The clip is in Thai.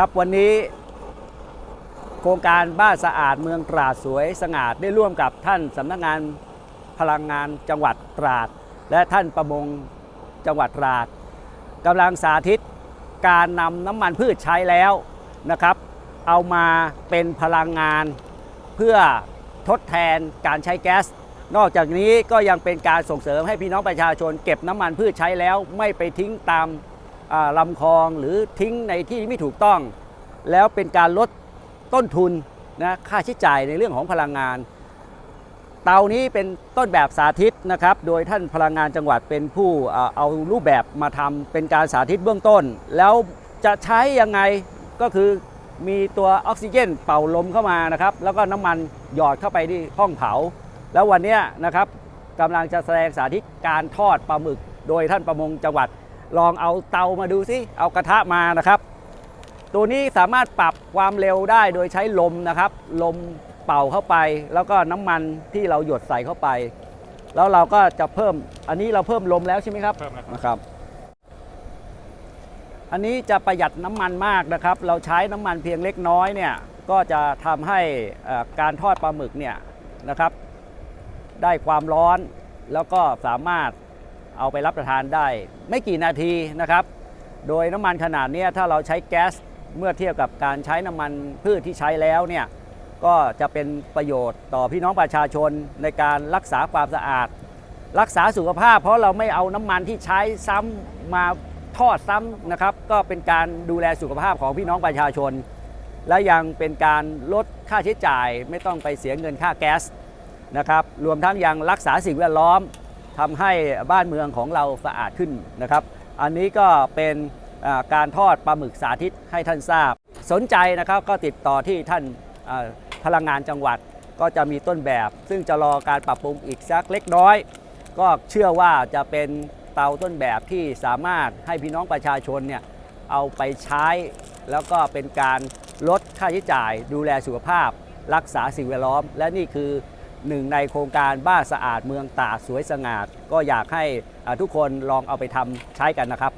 ครับวันนี้โครงการบ้านสะอาดเมืองตราดสวยสง่าได้ร่วมกับท่านสำนักงานพลังงานจังหวัดตราด และท่านประมงจังหวัดตราดกำลังสาธิตการนำน้ำมันพืชใช้แล้วนะครับ เอามาเป็นพลังงานเพื่อทดแทนการใช้แก๊ส นอกจากนี้ก็ยังเป็นการส่งเสริมให้พี่น้องประชาชนเก็บน้ำมันพืชใช้แล้วไม่ไปทิ้งตาม ลำคลองหรือทิ้งในที่ไม่ถูกต้อง แล้วเป็นการลดต้นทุนนะค่าใช้จ่ายในเรื่องของพลังงาน เตานี้เป็นต้นแบบสาธิตนะครับ โดยท่านพลังงานจังหวัดเป็นผู้เอารูปแบบมาทำเป็นการสาธิตเบื้องต้น แล้วจะใช้ยังไงก็คือมีตัวออกซิเจนเป่าลมเข้ามานะครับ แล้วก็น้ำมันหยอดเข้าไปที่ห้องเผา แล้ววันนี้นะครับกำลังจะแสดงสาธิตการทอดปลาหมึก โดยท่านประมงจังหวัด ลองเอาเตามาดูสิเอากระทะมานะครับ ตัวนี้สามารถปรับความเร็วได้โดยใช้ลมนะครับ ลมเป่าเข้าไป แล้วก็น้ำมันที่เราหยดใส่เข้าไป แล้วเราก็จะเพิ่มอันนี้เราเพิ่มลมแล้วใช่ไหมครับเพิ่มแล้วครับนะครับ อันนี้จะประหยัดน้ำมันมากนะครับ เราใช้น้ำมันเพียงเล็กน้อยเนี่ยก็จะทำให้เอ่อการทอดปลาหมึกเนี่ยนะครับ ได้ความร้อนแล้วก็สามารถ เอาไปรับประทานได้ ไม่กี่นาทีนะครับ โดยน้ำมันขนาดนี้ถ้าเราใช้แก๊สเมื่อเทียบกับการใช้น้ำมันพืชที่ใช้แล้วเนี่ยก็จะเป็นประโยชน์ต่อพี่น้องประชาชนในการรักษาความสะอาด รักษาสุขภาพ เพราะเราไม่เอาน้ำมันที่ใช้ซ้ำมาทอดซ้ำนะครับ ก็เป็นการดูแลสุขภาพของพี่น้องประชาชน และยังเป็นการลดค่าใช้จ่ายไม่ต้องไปเสียเงินค่าแก๊สนะครับรวมทั้งยังรักษาสิ่งแวดล้อม ทำให้บ้านเมืองของเราสะอาดขึ้นนะครับ อันนี้ก็เป็นการทอดปลาหมึกสาธิตให้ท่านทราบ สนใจนะครับก็ติดต่อที่ท่านพลังงานจังหวัดก็จะมีต้นแบบ ซึ่งจะรอการปรับปรุงอีกสักเล็กน้อย ก็เชื่อว่าจะเป็นเตาต้นแบบที่สามารถให้พี่น้องประชาชนเนี่ยเอาไปใช้ แล้วก็เป็นการลดค่าใช้จ่าย ดูแลสุขภาพ รักษาสิ่งแวดล้อม และนี่คือ หนึ่งในโครงการบ้านสะอาดเมืองตาสวยสง่าก็อยากให้ทุกคนลองเอาไปทำใช้กันนะครับ